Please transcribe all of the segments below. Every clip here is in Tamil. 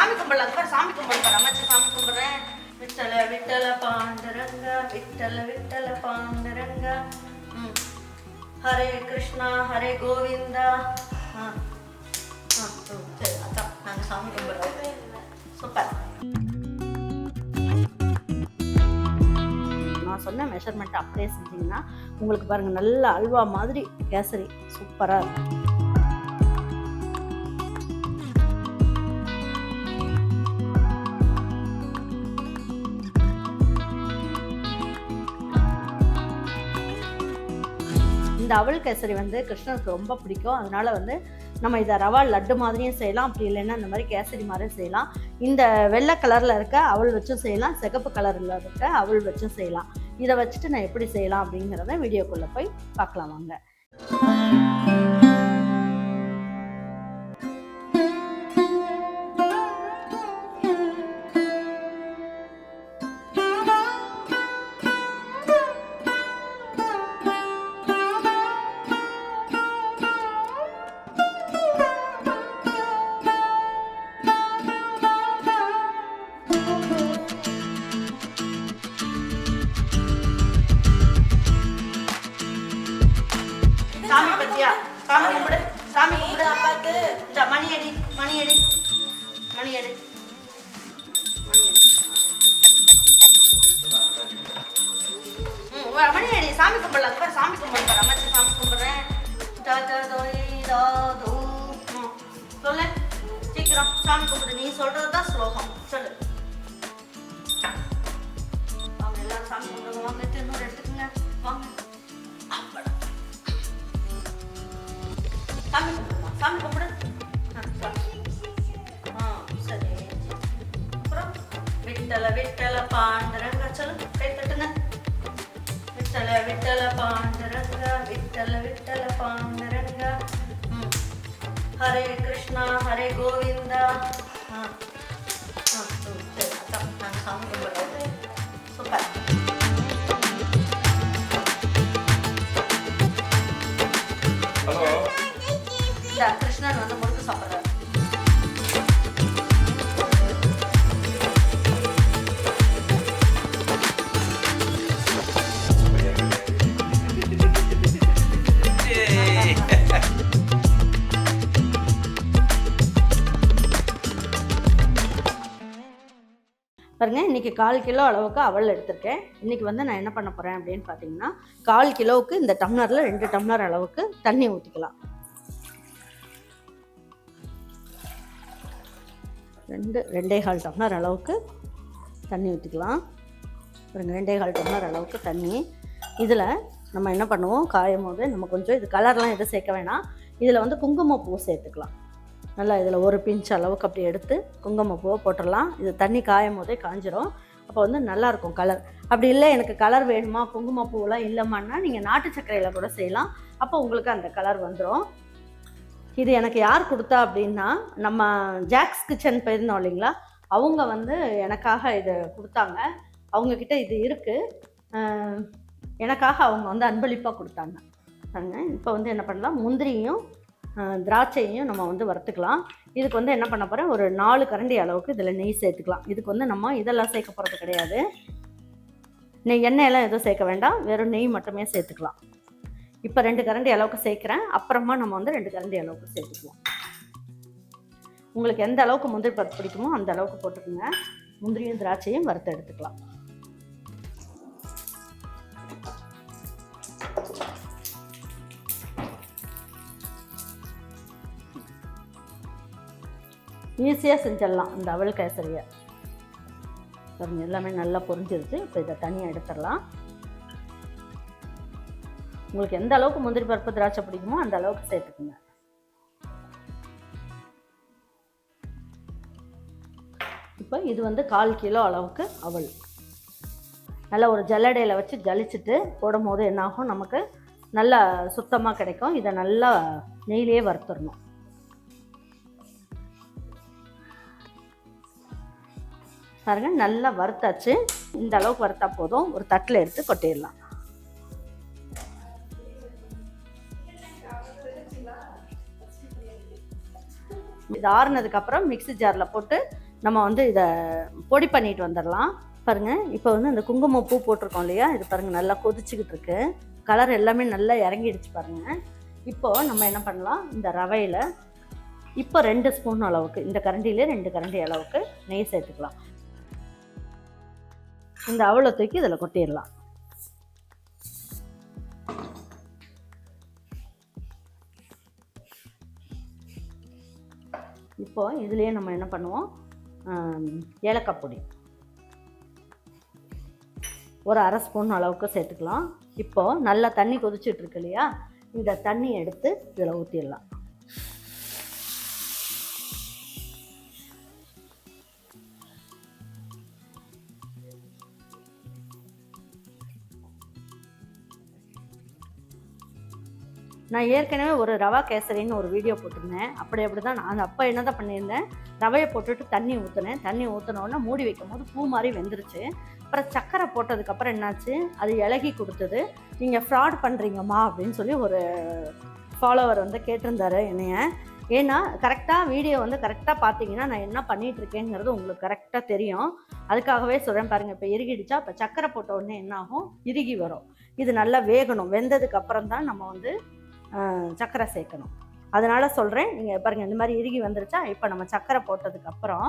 சாமி கும்பிடலாம் பாரு சாமி கும்பிடுற அமைச்சு சாமி கும்பிடுறேன் விட்டல விட்டல பாண்டரங்க விட்டல விட்டல பாண்டரங்க. ம். ஹரே கிருஷ்ணா ஹரே கோவிந்தா. ஆ. ஆ சரி அதான். நாங்கள் சாமி கும்பிடுறோம். சூப்பர். நான் சொன்ன மெஷர்மெண்ட் அப்படியே செஞ்சீங்கன்னா உங்களுக்கு பாருங்கள் நல்ல அல்வா மாதிரி கேசரி. சூப்பராக இருக்கும். இந்த அவல் கேசரி வந்து கிருஷ்ணனுக்கு ரொம்ப பிடிக்கும். அதனால வந்து நம்ம இதை ரவா லட்டு மாதிரியும் செய்யலாம். அப்படி இல்லைன்னா இந்த மாதிரி கேசரி மாதிரியும் செய்யலாம். இந்த வெள்ளை கலரில் இருக்க அவல் வச்சும் செய்யலாம். சிகப்பு கலரில் இருக்க அவல் வச்சும் செய்யலாம். இதை வச்சுட்டு நான் எப்படி செய்யலாம் அப்படிங்கிறத வீடியோக்குள்ளே போய் பார்க்கலாம் வாங்க. சாமி சாமி கும்பிடு. சாமி கும்பிடு அப்பாக்கு இந்த மணி அடி மணி அடி மணி அடி மணி அடி மணி அடி சாமி கும்பிடலாம். பாரு சாமி கும்பிடு அம்மாச்சி சாமி கும்பிடுறேன். தோய், தூ. சொல்லு. சீக்கிரம் சாமி கும்பிடு. நீ சொல்றது தான் ஸ்லோகம். சொல்லு. வாங்க எல்லாரும் சாமி கும்பிடுங்க. வாங்க திருநூறு எடுத்துக்கங்க. வாங்க. அப்படா சாமி கும்பிடுமா சாமி கும்பிடு ஆ, வா. ஆ சரி அப்புறம் விட்டல விட்டல பாண்டரங்க சொல்லு கை தட்டுங்க விட்டல விட்டல பாண்டரங்க பாருங்கள் இன்றைக்கி கால் கிலோ அளவுக்கு அவல் எடுத்திருக்கேன். இன்னைக்கு வந்து நான் என்ன பண்ண போகிறேன் அப்படின்னு பார்த்தீங்கன்னா கால் கிலோவுக்கு இந்த டம்ளரில் ரெண்டு டம்ளர் அளவுக்கு தண்ணி ஊற்றிக்கலாம் ரெண்டு ரெண்டே கால் டம்ளர் அளவுக்கு தண்ணி ஊற்றிக்கலாம் பாருங்கள் ரெண்டே கால் டம்ளர் அளவுக்கு தண்ணி. இதில் நம்ம என்ன பண்ணுவோம் காயும் போது நம்ம கொஞ்சம் இது கலர்லாம் எதுவும் சேர்க்க வேணாம். இதில் வந்து குங்குமப்பூ சேர்த்துக்கலாம். நல்லா இதில் ஒரு பிஞ்ச் அளவுக்கு அப்படி எடுத்து குங்குமப்பூவை போட்டுடலாம். இது தண்ணி காயும் போதே காஞ்சிரும். அப்போ வந்து நல்லாயிருக்கும் கலர் அப்படி இல்லை எனக்கு கலர் வேணுமா? குங்குமப்பூவெலாம் இல்லைம்மான்னா நீங்கள் நாட்டு சர்க்கரையில் கூட செய்யலாம். அப்போ உங்களுக்கு அந்த கலர் வந்துடும் இது எனக்கு யார் கொடுத்தா அப்படின்னா நம்ம ஜாக்ஸ் கிச்சன் போயிருந்தோம் இல்லைங்களா? அவங்க வந்து எனக்காக இதை கொடுத்தாங்க. அவங்கக்கிட்ட இது இருக்குது எனக்காக அவங்க வந்து அன்பளிப்பாக கொடுத்தாங்க. இப்போ வந்து என்ன பண்ணலாம்? முந்திரியும் திராட்சையும் நம்ம வந்து வறுத்துக்கலாம். இதுக்கு வந்து என்ன பண்ண போகிறேன் ஒரு நாலு கரண்டி அளவுக்கு இதில் நெய் சேர்த்துக்கலாம். இதுக்கு வந்து நம்ம இதெல்லாம் சேர்க்க போகிறது கிடையாது. நெய் எண்ணெயெல்லாம் எதுவும் சேர்க்க வேண்டாம். வெறும் நெய் மட்டுமே சேர்த்துக்கலாம். இப்போ ரெண்டு கரண்டி அளவுக்கு சேர்க்குறேன். அப்புறமா நம்ம வந்து ரெண்டு கரண்டி அளவுக்கு சேர்த்துக்குவோம் உங்களுக்கு எந்த அளவுக்கு முந்திரி பருப்பு பிடிக்குமோ அந்த அளவுக்கு போட்டுக்கோங்க. முந்திரியும் திராட்சையும் வறுத்து எடுத்துக்கலாம். ஈஸியாக செஞ்சிடலாம் இந்த அவல் கேசரியை. பாருங்கள் எல்லாமே நல்லா பொரிஞ்சிருச்சு. இப்போ இதை தனியாக எடுத்துடலாம். உங்களுக்கு எந்த அளவுக்கு முந்திரி பருப்பு திராட்சை பிடிக்குமோ அந்த அளவுக்கு சேர்த்துக்குங்க. இப்போ இது வந்து கால் கிலோ அளவுக்கு அவல். நல்லா ஒரு ஜல்லடையில் வச்சு ஜலிச்சுட்டு போடும் போது என்னாகும்? நமக்கு நல்லா சுத்தமாக கிடைக்கும். இதை நல்லா நெய்லேயே வறுத்துடணும். பாருங்க நல்லா வறுத்தாச்சு. இந்த அளவுக்கு வறுத்தா போதும். ஒரு தட்டில் எடுத்து கொட்டிடலாம். இது ஆறுனதுக்கப்புறம் மிக்சி மிக்ஸி ஜாரில் போட்டு நம்ம வந்து இதை பொடி பண்ணிட்டு வந்துடலாம். பாருங்கள் இப்போ வந்து இந்த குங்குமம் பூ போட்டிருக்கோம் இல்லையா? இது பாருங்கள் நல்லா கொதிச்சுக்கிட்டு இருக்கு. கலர் எல்லாமே நல்லா இறங்கிடுச்சு பாருங்கள் இப்போ நம்ம என்ன பண்ணலாம்? இந்த ரவையில் இப்போ ரெண்டு ஸ்பூன் அளவுக்கு இந்த கரண்டியிலே ரெண்டு கரண்டி அளவுக்கு நெய் சேர்த்துக்கலாம். இந்த அவளை தூக்கி இதில் கொட்டிடலாம். இப்போ இதுலேயே நம்ம என்ன பண்ணுவோம்? ஏலக்காய் பொடி. ஒரு அரை ஸ்பூன் அளவுக்கு சேர்த்துக்கலாம். இப்போ நல்லா தண்ணி கொதிச்சிட்டு இருக்கு இல்லையா? இந்த தண்ணி எடுத்து இதில் ஊற்றிடலாம் நான் ஏற்கனவே ஒரு ரவா கேசரின்னு ஒரு வீடியோ போட்டிருந்தேன். அப்படி அப்படி தான் நான் அப்போ என்ன தான் பண்ணியிருந்தேன்? ரவையை போட்டுட்டு தண்ணி ஊற்றினேன் தண்ணி ஊற்றினோடனே மூடி வைக்கும் போது பூ மாதிரி வெந்துருச்சு. அப்புறம் சக்கரை போட்டதுக்கப்புறம் என்னாச்சு? அது இலகி கொடுத்தது. நீங்கள் ஃப்ராட் பண்ணுறீங்கம்மா அப்படின்னு சொல்லி ஒரு ஃபாலோவர் வந்து கேட்டிருந்தாரு என்னைய. ஏன்னா கரெக்டாக வீடியோ வந்து கரெக்டாக பார்த்தீங்கன்னா நான் என்ன பண்ணிட்டு இருக்கேங்கிறது உங்களுக்கு கரெக்டாக தெரியும். அதுக்காகவே சொல்கிறேன் பாருங்கள் இப்போ இறுகிடுச்சா? இப்போ சக்கரை போட்ட உடனே என்ன ஆகும் இறுகி வரும். இது நல்லா வேகணும். வெந்ததுக்கு அப்புறம் தான் நம்ம வந்து சக்கரை சேர்க்கணும். அதனால சொல்கிறேன் நீங்கள் பாருங்கள் இந்த மாதிரி இறுகி வந்துருச்சா இப்போ நம்ம சக்கரை போட்டதுக்கப்புறம்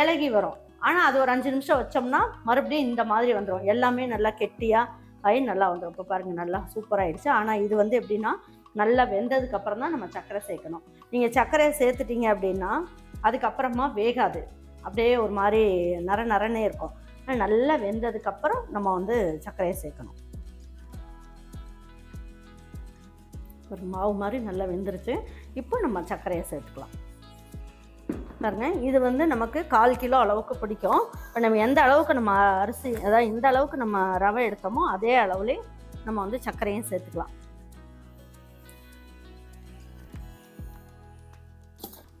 இலகி வரும். ஆனால் அது ஒரு அஞ்சு நிமிஷம் வச்சோம்னா மறுபடியும் இந்த மாதிரி வந்துடும் எல்லாமே நல்லா கெட்டியாக ஆகி நல்லா வந்துடும் இப்போ பாருங்கள் நல்லா சூப்பராகிடுச்சு ஆனால் இது வந்து எப்படின்னா நல்லா வெந்ததுக்கப்புறம் தான் நம்ம சக்கரை சேர்க்கணும். நீங்கள் சர்க்கரையை சேர்த்துட்டீங்க அப்படின்னா அதுக்கப்புறமா வேகாது. அப்படியே ஒரு மாதிரி நர நரனே இருக்கும். நல்லா வெந்ததுக்கப்புறம் நம்ம வந்து சர்க்கரையை சேர்க்கணும். ஒரு மாவு மாதிரி நல்லா வெந்துருச்சு. இப்போ நம்ம சர்க்கரையை சேர்த்துக்கலாம். பாருங்கள் இது வந்து நமக்கு கால் கிலோ அளவுக்கு பிடிக்கும். இப்போ நம்ம எந்த அளவுக்கு நம்ம அரிசி அதாவது இந்த அளவுக்கு நம்ம ரவை எடுத்தோமோ அதே அளவுலே நம்ம வந்து சர்க்கரையும் சேர்த்துக்கலாம்.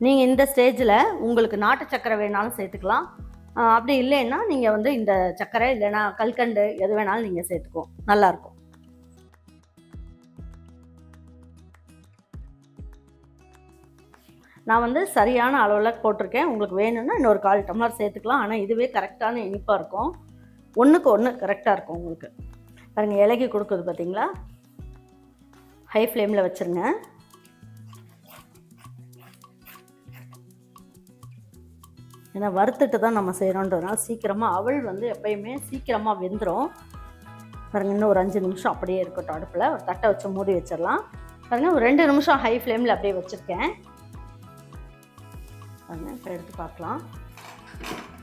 நீங்கள் இந்த ஸ்டேஜில் உங்களுக்கு நாட்டு சர்க்கரை வேணாலும் சேர்த்துக்கலாம். அப்படி இல்லைன்னா நீங்கள் வந்து இந்த சர்க்கரை இல்லைன்னா கல்கண்டு எது வேணாலும் நீங்கள் சேர்த்துக்கோ. நல்லாயிருக்கும் நான் வந்து சரியான அளவில் போட்டிருக்கேன். உங்களுக்கு வேணும்னா இன்னொரு கால் டம்ளர் சேர்த்துக்கலாம். ஆனால் இதுவே கரெக்டான இனிப்பாக இருக்கும். ஒன்றுக்கு ஒன்று கரெக்டாக இருக்கும் உங்களுக்கு. பாருங்கள் இலகி கொடுக்குது பார்த்தீங்களா ஹை ஃப்ளேமில் வச்சுருங்க. ஏன்னா வறுத்துட்டு தான் நம்ம செய்கிறோன்றதுனால சீக்கிரமாக அவள் வந்து எப்பயுமே சீக்கிரமாக வெந்துடும் பாருங்க இன்னும் ஒரு அஞ்சு நிமிஷம் அப்படியே இருக்கட்டும். அடுப்பில் ஒரு தட்டை வச்சு மூடி வச்சிடலாம். பாருங்க ஒரு ரெண்டு நிமிஷம் ஹை ஃப்ளேமில் அப்படியே வச்சுருக்கேன். பாருங்க இப்போ எடுத்து பார்க்கலாம்.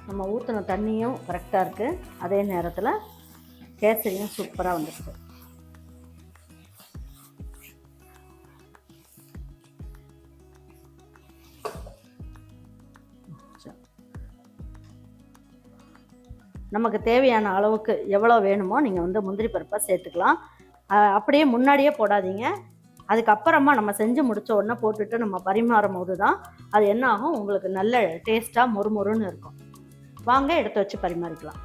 நம்ம ஊற்றின தண்ணியும் கரெக்டாக இருக்குது அதே நேரத்தில் கேசரியும் சூப்பராக வந்துடுச்சு நமக்கு தேவையான அளவுக்கு எவ்வளோ வேணுமோ நீங்கள் வந்து முந்திரி பருப்பை சேர்த்துக்கலாம். அப்படியே முன்னாடியே போடாதீங்க. அதுக்கப்புறமா நம்ம செஞ்சு முடித்த உடனே போட்டுட்டு நம்ம பரிமாறும் போது தான் அது என்ன ஆகும்? உங்களுக்கு நல்ல டேஸ்ட்டாக மொறுமொறுன்னு இருக்கும். வாங்க எடுத்து வச்சு பரிமாறிக்கலாம்.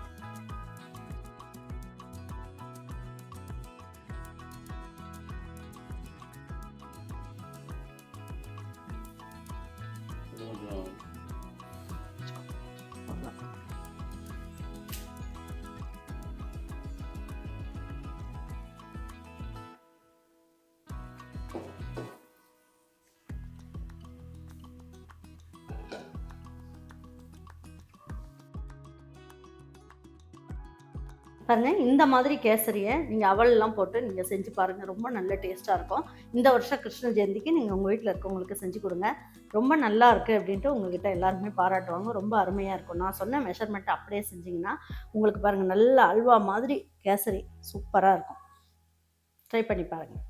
பாருங்க இந்த மாதிரி கேசரியை நீங்கள் அவலெல்லாம் போட்டு நீங்கள் செஞ்சு பாருங்கள் ரொம்ப நல்ல டேஸ்ட்டாக இருக்கும். இந்த வருஷம் கிருஷ்ண ஜெயந்திக்கு நீங்கள் உங்கள் வீட்டில் இருக்கவங்களுக்கு செஞ்சு கொடுங்க. ரொம்ப நல்லா இருக்குது அப்படின்ட்டு உங்ககிட்ட எல்லாருமே பாராட்டுவாங்க. ரொம்ப அருமையாக இருக்கும். நான் சொன்ன மெஷர்மெண்ட் அப்படியே செஞ்சீங்கன்னா உங்களுக்கு பாருங்கள் நல்ல அல்வா மாதிரி கேசரி சூப்பராக இருக்கும். ட்ரை பண்ணி பாருங்கள்